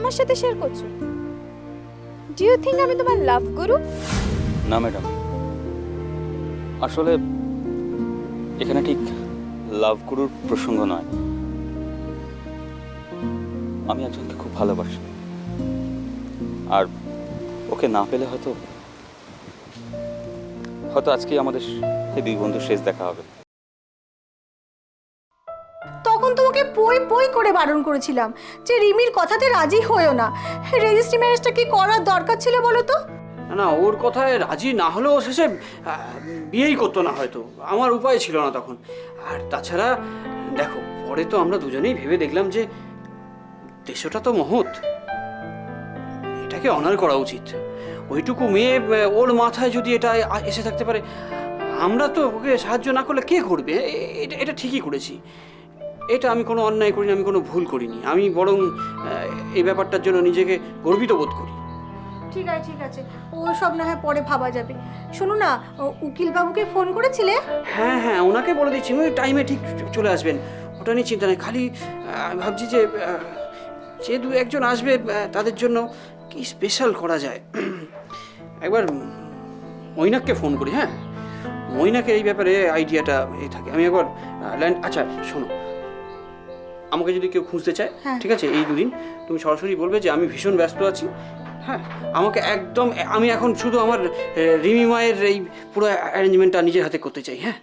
আমার সাথে শেয়ার করছ? ডু ইউ থিঙ্ক আমি তোমার লাভ করু না ম্যাডাম আসলে এখানে ঠিক লাভ গুরুর প্রসঙ্গ নয়। আমি একজনকে খুব ভালোবাসি। আর ওকে না পেলে হয়তো হয়তো আজকেই আমাদের এই দুই বন্ধুর শেষ দেখা হবে। পই পই করে বারণ করেছিলাম যে রিমির কথাতে রাজি হয়েও না। রেজিস্ট্রি ম্যারেজটা কি করার দরকার ছিল বলো তো? না ওর কথায় রাজি না হলেও শেষে বিয়েই করতো না হয়তো। আমার উপায় ছিল না তখন। আর তাছাড়া, দেখো, পরে তো আমরা দুজনেই ভেবে দেখলাম যে দেশটা তো মহৎ। এটাকে অনার করা উচিত। ওইটুকু মেয়ে ওর মাথায় যদি এটা এসে থাকতে পারে, আমরা তো ওকে সাহায্য না করলে কে করবে? এটা ঠিকই করেছি। এটা আমি কোনো অন্যায় করিনি আমি কোনো ভুল করিনি। আমি বরং এই ব্যাপারটার জন্য নিজেকে গর্বিত বোধ করি। ঠিক আছে ঠিক আছে। ও সব না হয় পরে ভাবা যাবে। শোনো না উকিল বাবুকে ফোন করেছিলে? হ্যাঁ হ্যাঁ ওনাকে বলে দিচ্ছি। ওই টাইমে ঠিক চলে আসবেন। ওটা নিয়ে চিন্তা নেই। খালি ভাবছি যে যে দু একজন আসবে তাদের জন্য কি স্পেশাল করা যায়? একবার মৈনাককে ফোন করি হ্যাঁ? মৈনাকে এই ব্যাপারে আইডিয়াটা এই থাকে। আমি একবার ল্যান্ড আচ্ছা শোনো। আমাকে যদি কেউ খুঁজতে চায় হ্যাঁ। ঠিক আছে? এই দুদিন তুমি সরাসরি বলবে যে আমি ভীষণ ব্যস্ত আছি। হ্যাঁ আমাকে একদম আমি এখন শুধু আমার রিমি মায়ের এই পুরো অ্যারেঞ্জমেন্টটা নিজের হাতে করতে চাই হ্যাঁ?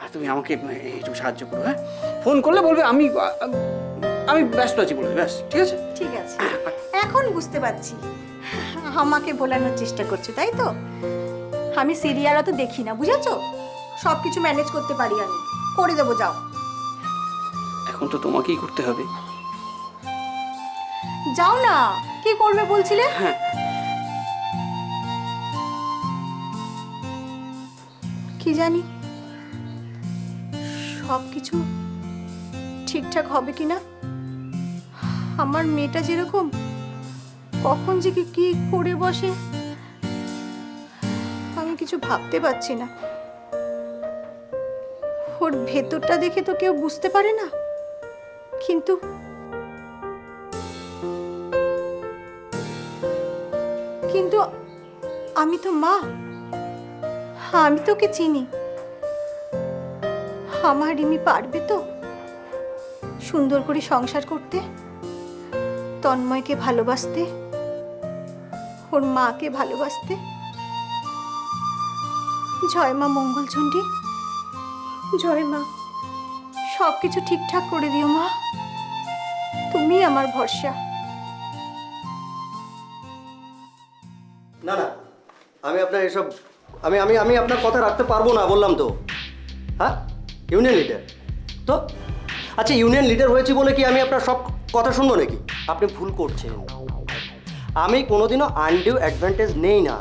আর তুমি আমাকে একটু সাহায্য করো হ্যাঁ? ফোন করলে বলবে আমি আমি ব্যস্ত আছি বলবে ব্যাস ঠিক আছে? ঠিক আছে। এখন বুঝতে পারছি। আমাকে ভোলানোর চেষ্টা করছ তাই তো? আমি সিরিয়ালও তো দেখি না বুঝেছ? সব কিছু ম্যানেজ করতে পারি আমি। করে দেবো যাও। এখন তো তোমাকেই করতে হবে। যাও না কি করবে বলছিলে? হ্যাঁ। কি জানি সব কিছু ঠিকঠাক হবে কি না আমার মেয়েটা যেরকম কখন যে কি- কি করে বসে? আমি কিছু ভাবতে পারছি না। ওর ভেতরটা দেখে তো কেউ বুঝতে পারে না? কিন্তু কিন্তু আমি তো মা। আমি তোকে চিনি। আমার রিমি পারবে তো সুন্দর করে সংসার করতে, তন্ময়কে ভালোবাসতে, ওর মাকে ভালোবাসতে। জয় মা মঙ্গলচণ্ডী। জয় মা। সব কিছু ঠিকঠাক করে দিও মা। তুমি আমার ভরসা। না না, আমি আপনার এসব, আমি আমি আমি আপনার কথা রাখতে পারব না, বললাম তো। হ্যাঁ? ইউনিয়ন লিডার তো? আচ্ছা ইউনিয়ন লিডার হয়েছি বলে কি আমি আপনার সব কথা শুনব নাকি? আপনি ভুল করছেন। আমি কোনোদিনও আনডিউ অ্যাডভান্টেজ নেই না।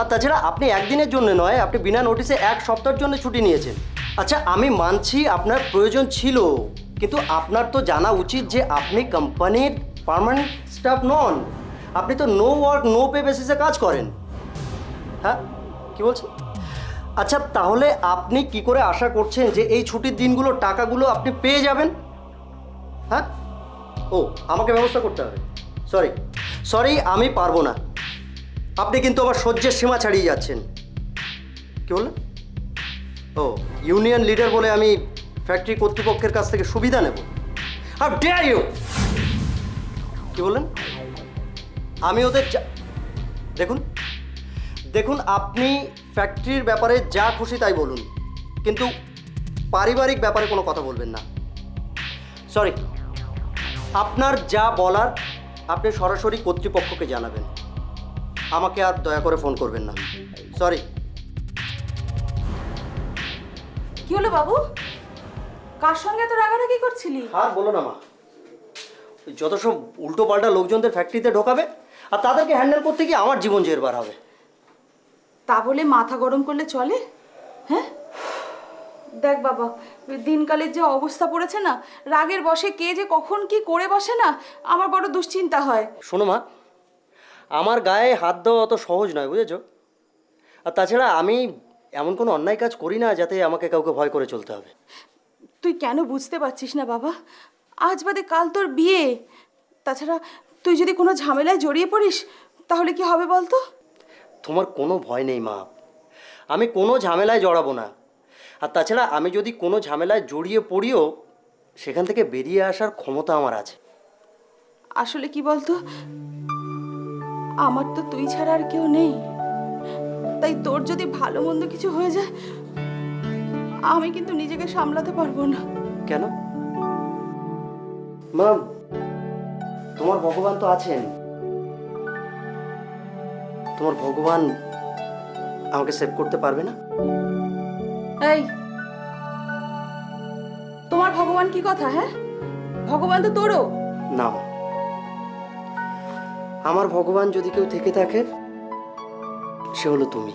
আর তাছাড়া আপনি একদিনের জন্য নয়, আপনি বিনা নোটিসে এক সপ্তাহের জন্য ছুটি নিয়েছেন। আচ্ছা আমি মানছি আপনার প্রয়োজন ছিল, কিন্তু আপনার তো জানা উচিত যে আপনি কোম্পানির পার্মানেন্ট স্টাফ নন। আপনি তো নো ওয়ার্ক নো পে বেসিসে কাজ করেন। হ্যাঁ কি বলছেন? আচ্ছা তাহলে আপনি কি করে আশা করছেন যে এই ছুটির দিনগুলো টাকাগুলো আপনি পেয়ে যাবেন? হ্যাঁ? ও, আমাকে ব্যবস্থা করতে হবে। সরি সরি আমি পারব না। আপনি কিন্তু আবার সহ্যের সীমা ছাড়িয়ে যাচ্ছেন। কি বললেন? ও, ইউনিয়ন লিডার বলে আমি ফ্যাক্টরি কর্তৃপক্ষের কাছ থেকে সুবিধা নেব। আর ডেয়ার ইউ কি বললেন? আমি ওদের দেখুন দেখুন, আপনি ফ্যাক্টরির ব্যাপারে যা খুশি তাই বলুন। কিন্তু পারিবারিক ব্যাপারে কোনো কথা বলবেন না। সরি আপনার যা বলার আপনি সরাসরি কর্তৃপক্ষকে জানাবেন। আমাকে আর দয়া করে ফোন করবেন না। সরি কি হলো বাবু? কার সঙ্গে তো রাগারাগি করছিলি? আর বলো না মা। ওই যত সব উল্টো পাল্টা লোকজনদের ফ্যাক্টরিতে ঢোকাবে আর তাদেরকে হ্যান্ডেল করতে গিয়ে আমার জীবন জেরবার হবে। তা বলে মাথা গরম করলে চলে? হ্যাঁ? দেখ বাবা দিনকালের যে অবস্থা পড়েছে না রাগের বসে কে যে কখন কি করে বসে না আমার বড় দুশ্চিন্তা হয়। শোনো মা আমার গায়ে হাত দেওয়া অত সহজ নয় বুঝেছ? আর তাছাড়া আমি এমন কোনো অন্যায় কাজ করি না যাতে আমাকে কাউকে ভয় করে চলতে হবে। তুই কেন বুঝতে পারছিস না বাবা? আজ বাদে কাল তোর বিয়ে। তাছাড়া তুই যদি কোনো ঝামেলায় জড়িয়ে পড়িস তাহলে কি হবে বলতো? তোমার কোনো ভয় নেই মা। আমি কোনো ঝামেলায় জড়াবো না। আর তাছাড়া আমি যদি কোনো ঝামেলায় জড়িয়ে পড়িও সেখান থেকে বেরিয়ে আসার ক্ষমতা আমার আছে। আসলে কি বলতো? আমার তো তুই ছাড়া আর কেউ নেই। তাই তোর যদি ভালো মন্দ কিছু হয়ে যায় আমি কিন্তু নিজেকে সামলাতে পারব না। কেন? মা তোমার ভগবান তো আছেন। তোমার ভগবান আমাকে সেভ করতে পারবে না? এই তোমার ভগবান কি কথা হ্যাঁ? ভগবান তো তোরও। না আমার ভগবান যদি কেউ থেকে থাকে সে হলো তুমি।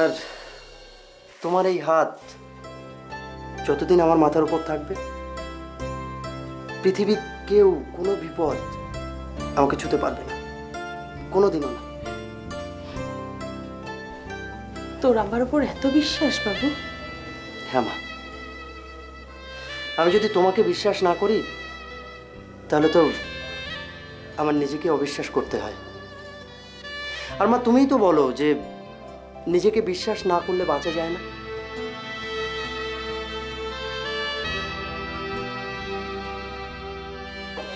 আর তোমার এই হাত যতদিন আমার মাথার উপর থাকবে পৃথিবীর কেউ কোনো বিপদ আমাকে ছুতে পারবে না। কোনোদিনও না। তোর আমার উপর এত বিশ্বাস বাবু? হ্যাঁ মা। আমি যদি তোমাকে বিশ্বাস না করি তাহলে তো আমার নিজেকে অবিশ্বাস করতে হয়। আর মা, তুমিই তো বলো যে নিজেকে বিশ্বাস না করলে বাঁচা যায় না।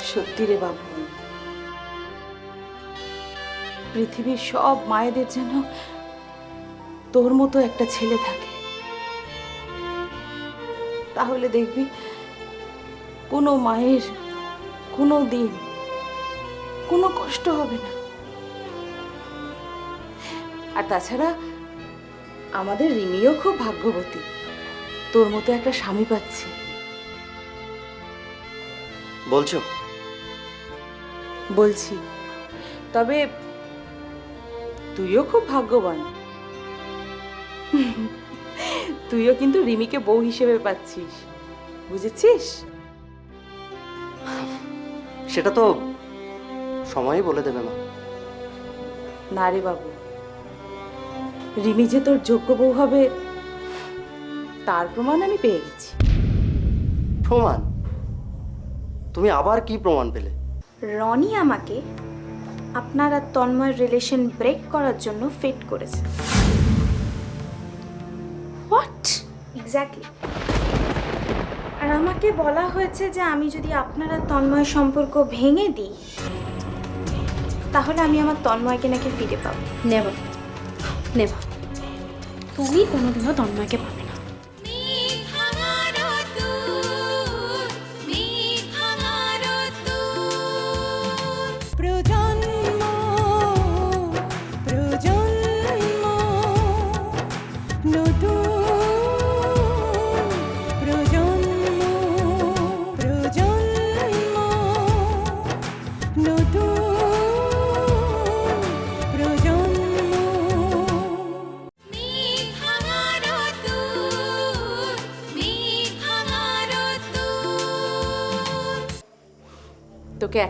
সত্যি রে বাবু। পৃথিবীর সব মায়েদের যেন তোর মতো একটা ছেলে থাকে। তাহলে দেখবি, কোনো মায়ের কোনো দিন কোনো কষ্ট হবে না। আর তাছাড়া আমাদের রিমিও খুব ভাগ্যবতী। তোর মতো একটা স্বামী পাচ্ছি। বলছো? বলছি। তবে তুইও খুব ভাগ্যবান। তুইও কিন্তু রিমিকে বউ হিসেবে পাচ্ছিস। বুঝেছিস? সেটা তো সময়ই বলে দেবে মা। না রে বাবু রিমি যে তোর যোগ্য বউ হবে তার প্রমাণ আমি পেয়ে গেছি। প্রমাণ? তুমি আবার কি প্রমাণ পেলে? রনি আমাকে আপনার আর তন্ময়ের রিলেশন ব্রেক করার জন্য ফিট করেছে। হোয়াট এক্স্যাক্টলি আর আমাকে বলা হয়েছে যে আমি যদি আপনার আর তন্ময়ের সম্পর্ক ভেঙে দিই তাহলে আমি আমার তন্ময়কে নাকি ফিরে পাবো। নেভার নেভার তুমি কোনোদিনও তন্ময়কে পাবে না।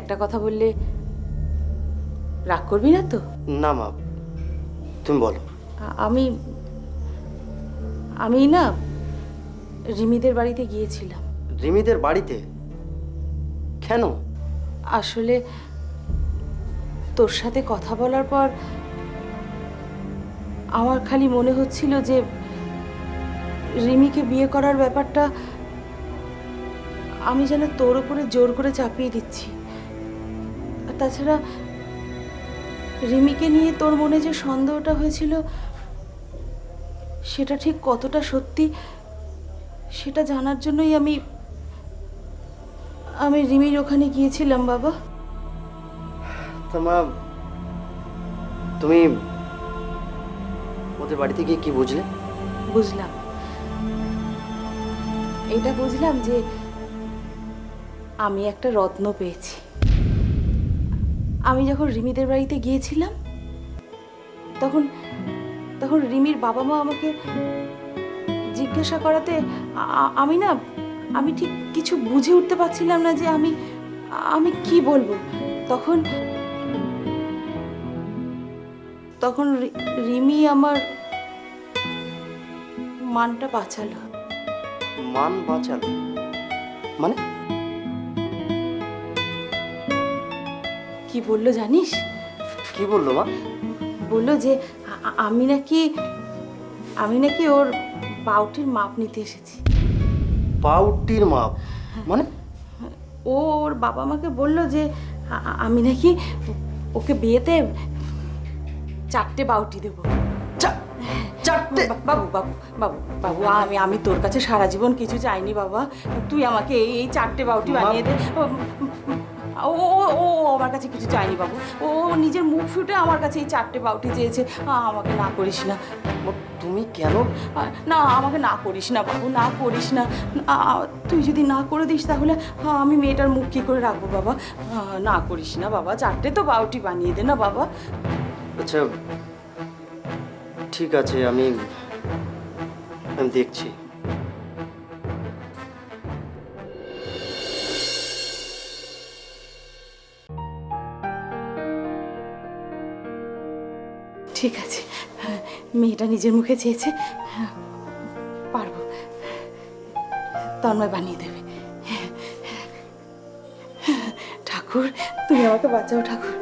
একটা কথা বললে রাগ করবি না তো? না মা তুমি বলো। আমি আমি না রিমিদের বাড়িতে গিয়েছিলাম। রিমিদের বাড়িতে? কেন? আসলে তোর সাথে কথা বলার পর আমার খালি মনে হচ্ছিল যে রিমিকে বিয়ে করার ব্যাপারটা আমি যেন তোর উপরে জোর করে চাপিয়ে দিচ্ছি। আর তাছাড়া রিমিকে নিয়ে তোর মনে যে সন্দেহটা হয়েছিল সেটা ঠিক কতটা সত্যি সেটা জানার জন্যই আমি আমি রিমির ওখানে গিয়েছিলাম বাবা। তা মা তুমি ওদের বাড়িতে গিয়ে কি বুঝলে? বুঝলাম। এটা বুঝলাম যে আমি একটা রত্ন পেয়েছি। আমি যখন রিমিদের বাড়িতে গিয়েছিলাম, তখন তখন রিমির বাবা মা আমাকে জিজ্ঞাসা করাতে আমি না, আমি ঠিক কিছু বুঝে উঠতে পারছিলাম না যে আমি আমি কি বলব। তখন তখন রিমি আমার মানটা বাঁচালো। মান বাঁচালো? মানে? কি বলল জানিস? কি বলল মা? বলল যে আ- আ- আমি নাকি আমি নাকি ওর বাউটির মাপ নিতে এসেছি। পাউটির মাপ? মানে? ও ওর বাবা মাকে বলল যে আ- আ- আমি নাকি ওকে বিয়েতে চারটে বাউটি দেবো। চা- চারটে? বা- বাবু বাবু বাবু বাবু আমি আমি তোর কাছে সারা জীবন কিছু চাইনি বাবা। তুই আমাকে এই এই চারটে বাউটি বানিয়ে দে। ও- ও ও আমার কাছে কিছু চাইনি বাবু। ও নিজের মুখ ফুটে আমার কাছে এই চারটে বাউটি চেয়েছে। আমাকে না করিস না। তুমি কেন? না, আমাকে না করিস না বাবু, না করিস না। তুই যদি না করে দিস তাহলে আমি মেয়েটার মুখ কী করে রাখব বাবা? না করিস না বাবা, চারটে তো বাউটি বানিয়ে দে না বাবা। আচ্ছা ঠিক আছে আমি দেখছি। ঠিক আছে। মেয়েটা নিজের মুখে চেয়েছে। পারব। তন্ময় বানিয়ে দেবে। ঠাকুর, তুমি আমাকে বাঁচাও ঠাকুর।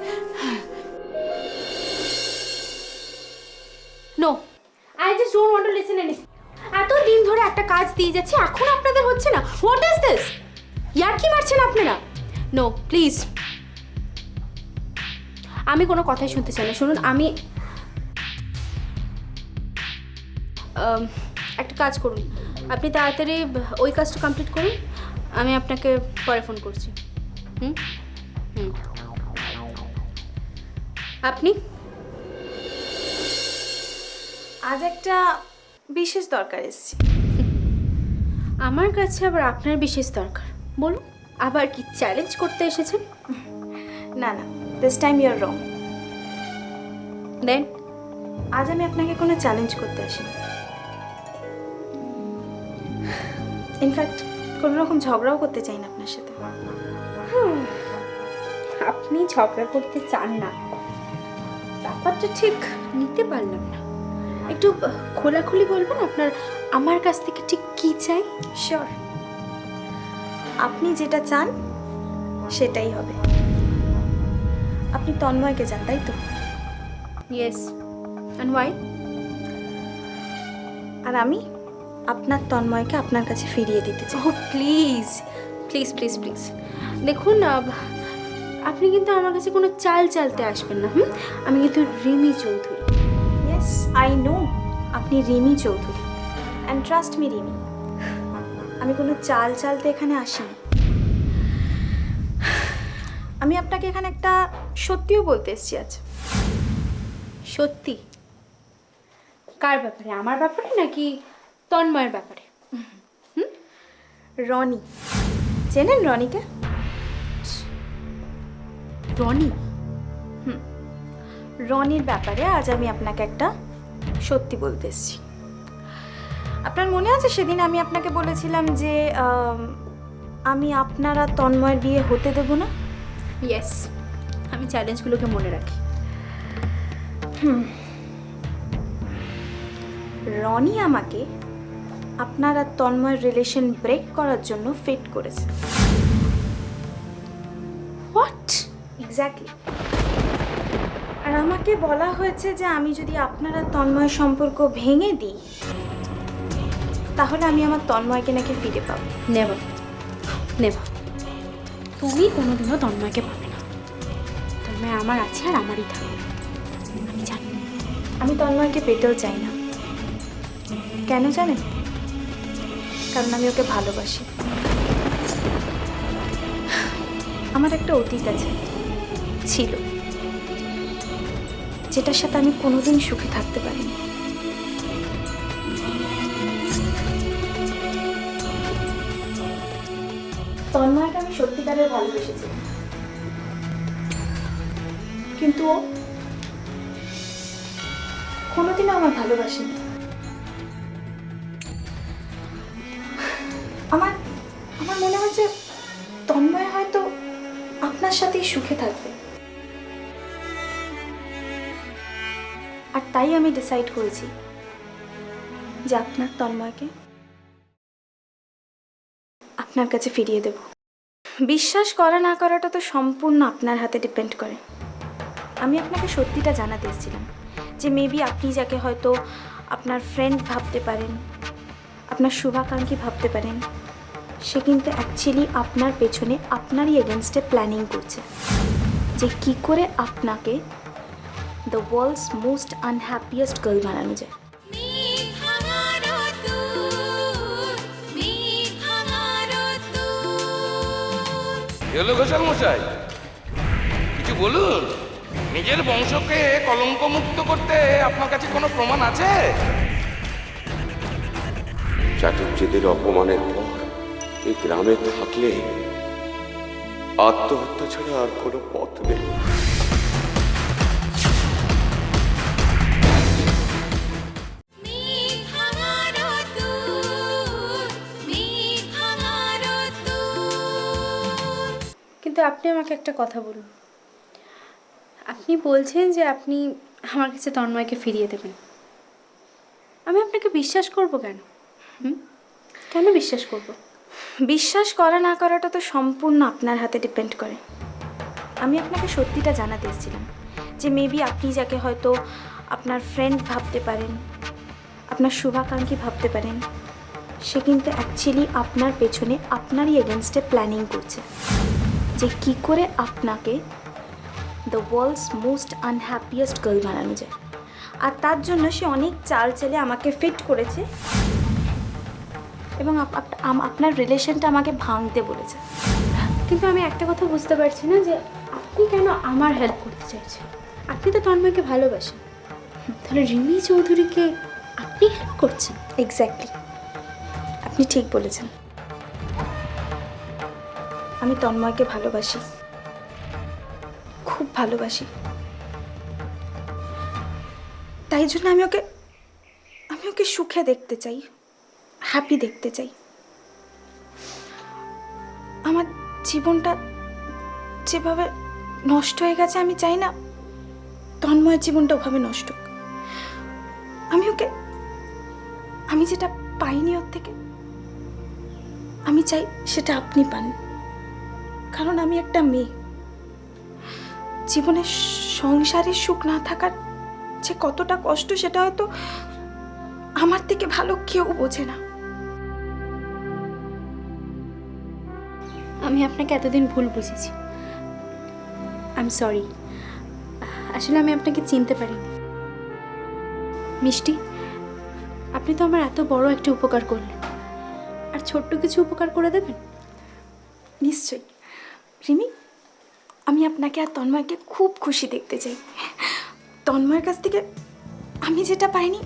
No I just don't want to listen anything এত দিন ধরে একটা কাজ দিয়ে যাচ্ছে, এখন আপনাদের হচ্ছে না। হোয়াট ইজ দিস ইয়ার কি মারছেন আপনারা? নো প্লিজ আমি কোনো কথাই শুনতে চাই না। শুনুন, আমি একটা কাজ করুন। আপনি তাড়াতাড়ি ওই কাজটা কমপ্লিট করুন। আমি আপনাকে পরে ফোন করছি। হুম? হুম। আপনি? আজ একটা বিশেষ দরকার এসেছি। আমার কাছে আবার আপনার বিশেষ দরকার। বলুন আবার কি চ্যালেঞ্জ করতে এসেছেন? না না this time you're wrong then আজ আমি আপনাকে কোনো চ্যালেঞ্জ করতে আসিনি। ইনফ্যাক্ট কোনো রকম ঝগড়াও করতে চাই না আপনার সাথে। আপনি ঝগড়া করতে চান না। ব্যাপারটা ঠিক নিতে পারলাম না। একটু খোলাখুলি বলবেন আপনার আমার কাছ থেকে ঠিক কি চাই? শিওর আপনি যেটা চান সেটাই হবে। আপনি তন্ময়কে চান তাই তো? ইয়েস অ্যান্ড ওয়াই আর আমি? আপনার তন্ময়কে আপনার কাছে ফিরিয়ে দিতে চাই। ও প্লিজ প্লিজ প্লিজ প্লিজ। দেখুন আপনি কিন্তু আমার কাছে কোনো চাল চালতে আসবেন না হুম? আমি কিন্তু Rimi Chowdhury. Yes I know আপনি Rimi Chowdhury. And trust me Rimi আমি কোনো চাল চালতে এখানে আসিনি। আমি আপনাকে এখানে একটা সত্যিও বলতে এসেছি আজ। সত্যি? কার ব্যাপারে? আমার ব্যাপারে নাকি তন্ময়ের ব্যাপারে। রনি। চেনেন রনিকে? রনি? রনির ব্যাপারে আজ আমি আপনাকে একটা সত্যি বলতে এসেছি। আপনার মনে আছে সেদিন আমি আপনাকে বলেছিলাম যে আমি আপনারা তন্ময়ের বিয়ে হতে দেব না? ইয়েস আমি চ্যালেঞ্জগুলোকে মনে রাখি। রনি আমাকে আপনার আর তন্ময়ের রিলেশন ব্রেক করার জন্য ফিট করেছে। হোয়াট এক্স্যাক্টলি আর আমাকে বলা হয়েছে যে আমি যদি আপনারা তন্ময় সম্পর্ক ভেঙে দিই তাহলে আমি আমার তন্ময়কে নাকি ফিরে পাবো। নেভার নেভার তুমি কোনোদিনও তন্ময়কে পাবে না। তন্ময় আমার আছে আর আমারই থাকবে। আমি জানি। আমি তন্ময়কে পেতেও চাই না। কেন জানেন? কারণ আমি ওকে ভালোবাসি। আমার একটা অতীত আছে, ছিল, যেটার সাথে আমি কোনোদিন সুখে থাকতে পারিনি। তন্ময়কে আমি সত্যিকারের ভালোবেসেছি। কিন্তু কোনোদিনও আমার ভালোবাসেনি। তাই আমি ডিসাইড করেছি। যে আপনার তন্ময়কে। আপনার কাছে ফিরিয়ে দেব। বিশ্বাস করা না করাটা তো সম্পূর্ণ আপনার হাতে ডিপেন্ড করে। আমি আপনাকে সত্যিটা জানাতে এসেছিলাম যে মেবি আপনি যাকে হয়তো আপনার ফ্রেন্ড ভাবতে পারেন, আপনার শুভাকাঙ্ক্ষী ভাবতে পারেন, সে কিন্তু অ্যাকচুয়ালি আপনার পেছনে আপনারই এগেনস্টে প্ল্যানিং করছে যে কি করে আপনাকে the world's most unhappiest girl বানানো যায় এলো ঘোষাল মশাই কিছু বলুন নিজের বংশকে কলঙ্কমুক্ত করতে আপনার কাছে কোনো প্রমাণ আছে চাটুর্যদের অপমানের পর এই গ্রামে থাকলে আত্মহত্যা ছাড়া আর কোনো পথ নেই আপনি আমাকে একটা কথা বলুন। আপনি বলছেন যে আপনি আমার কাছে তন্ময়কে ফিরিয়ে দেবেন। আমি আপনাকে বিশ্বাস করব কেন? কেন বিশ্বাস করব? বিশ্বাস করা না করাটা তো সম্পূর্ণ আপনার হাতে ডিপেন্ড করে। আমি আপনাকে সত্যিটা জানাতে এসেছিলাম যে মেবি আপনি যাকে হয়তো আপনার ফ্রেন্ড ভাবতে পারেন, আপনার শুভাকাঙ্ক্ষী ভাবতে পারেন, সে কিন্তু অ্যাকচুয়ালি আপনার পেছনে আপনারই এগেনস্টে প্ল্যানিং করছে। যে কি করে আপনাকে the world's most unhappiest girl বানানো যায়। আর তার জন্য সে অনেক চাল চেলে আমাকে ফিট করেছে এবং আপনার রিলেশনটা আমাকে ভাঙতে বলেছে। কিন্তু আমি একটা কথা বুঝতে পারছি না যে আপনি কেন আমার হেল্প করতে চাইছেন? আপনি তো তন্ময়কে ভালোবাসেন। তাহলে রিমি চৌধুরীকে আপনি হেল্প করছেন? এক্স্যাক্টলি আপনি ঠিক বলেছেন। আমি তন্ময়কে ভালোবাসি। খুব ভালোবাসি। তাই জন্য আমি ওকে আমি ওকে সুখে দেখতে চাই হ্যাপি দেখতে চাই। আমার জীবনটা যেভাবে নষ্ট হয়ে গেছে আমি চাই না, তন্ময়ের জীবনটা ওভাবে নষ্ট আমি ওকে, আমি যেটা পাইনি ওর থেকে, আমি চাই সেটা আপনি পান। কারণ আমি একটা মেয়ে। জীবনে সংসারের সুখ না থাকার যে কতটা কষ্ট সেটা হয়তো আমার থেকে ভালো কেউ বোঝে না। আমি আপনাকে এতদিন ভুল বুঝেছি। আই এম সরি আসলে আমি আপনাকে চিনতে পারিনি। মিষ্টি আপনি তো আমার এত বড় একটা উপকার করলেন। আর ছোট্ট কিছু উপকার করে দেবেন? নিশ্চয়ই। রিমি আমি আপনাকে আর তন্ময়কে খুব খুশি দেখতে চাই। তন্ময়ের কাছ থেকে আমি যেটা পাইনি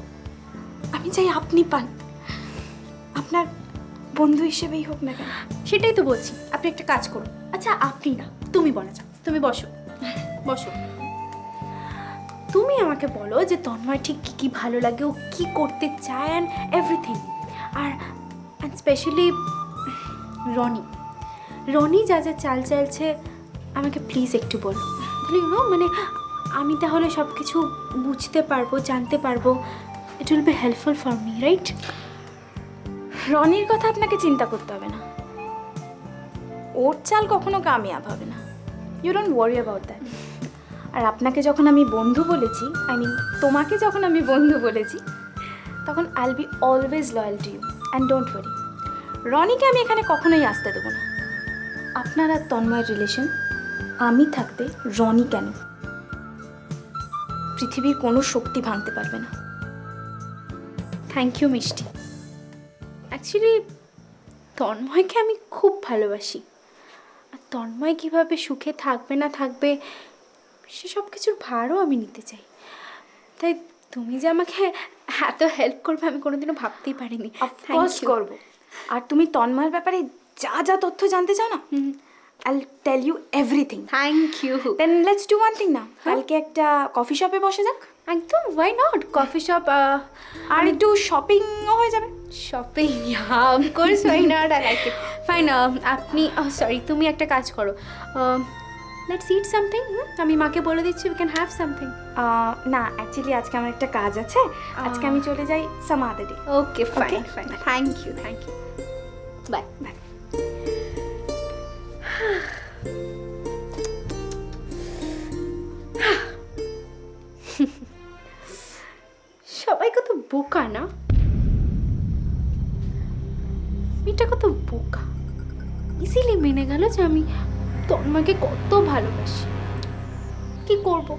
আমি চাই আপনি পান। আপনার বন্ধু হিসেবেই হোক না কেন। সেটাই তো বলছি আপনি একটা কাজ করুন। আচ্ছা আপনি না তুমি বলা যাও তুমি বসো। বসো। তুমি আমাকে বলো যে তন্ময় ঠিক কী কী ভালো লাগে ও কী করতে চায় অ্যান্ড এভরিথিং আর স্পেশালি রনি। রনি যা যা চাল চালছে, আমাকে প্লিজ একটু বলো। তাহলে ইউ মানে আমি তাহলে সব কিছু বুঝতে পারব, জানতে পারব। It will be helpful for me right রনির কথা আপনাকে চিন্তা করতে হবে না। ওর চাল কখনো কামিয়াব হবে না। You don't worry about that আর আপনাকে যখন আমি বন্ধু বলেছি আই মিন তোমাকে যখন আমি বন্ধু বলেছি, তখন I'll be always loyal to you and don't worry রনিকে আমি এখানে কখনোই আসতে দেবো না। আপনার আর তন্ময়ের রিলেশন আমি থাকতে রনি কেন? পৃথিবীর কোনো শক্তি ভাঙতে পারবে না। Thank you Mishti. অ্যাকচুয়ালি তন্ময়কে আমি খুব ভালোবাসি। আর তন্ময় কীভাবে সুখে থাকবে না থাকবে সেসব কিছুর ভারও আমি নিতে চাই। তাই তুমি যে আমাকে এত হেল্প করবে আমি কোনোদিনও ভাবতেই পারিনি। অফকোর্স করব। আর তুমি তন্ময়ের ব্যাপারে যা যা তথ্য জানতে চাও না? I tell you everything thank you then let's do one thing না কালকে একটা কফি শপে বসে যাক। একদম ওয়াই নট কফি শপ আর একটু শপিংও হয়ে যাবে। Shopping of course why not I like it fine আপনি সরি তুমি একটা কাজ করো। লেটস ইট সামথিং আমি মাকে বলে দিচ্ছি উই ক্যান হ্যাভ সামথিং না অ্যাকচুয়ালি আজকে আমার একটা কাজ আছে। আজকে আমি চলে যাই some other day okay fine fine thank you thank you bye bye বোকা না? মেয়েটা কত বোকা। ইজিলি মেনে গেল যে আমি তন্ময়কে কত ভালোবাসি। কি করব?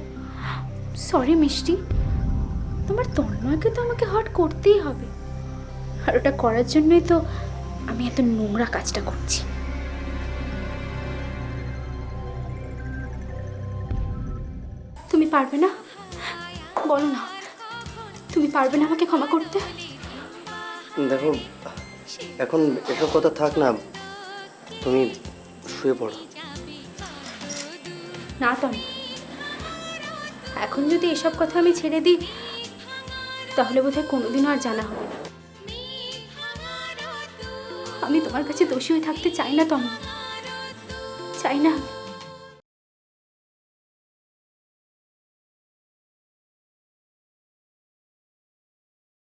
সরি মিষ্টি। তোমার তন্ময়কে তো আমাকে হট করতেই হবে। আর ওটা করার জন্যই তো আমি এত নোংরা কাজটা করছি। তুমি পারবে না? বলো না। তুমি পারবে না আমাকে ক্ষমা করতে? দেখো এখন এসব কথা থাক না তুমি শুয়ে পড়ো। না তন্ময় এখন যদি এসব কথা আমি ছেড়ে দিই তাহলে বোধহয় কোনোদিনও আর জানা হবে না। আমি তোমার কাছে দোষী হয়ে থাকতে চাই না তন্ময় চাই না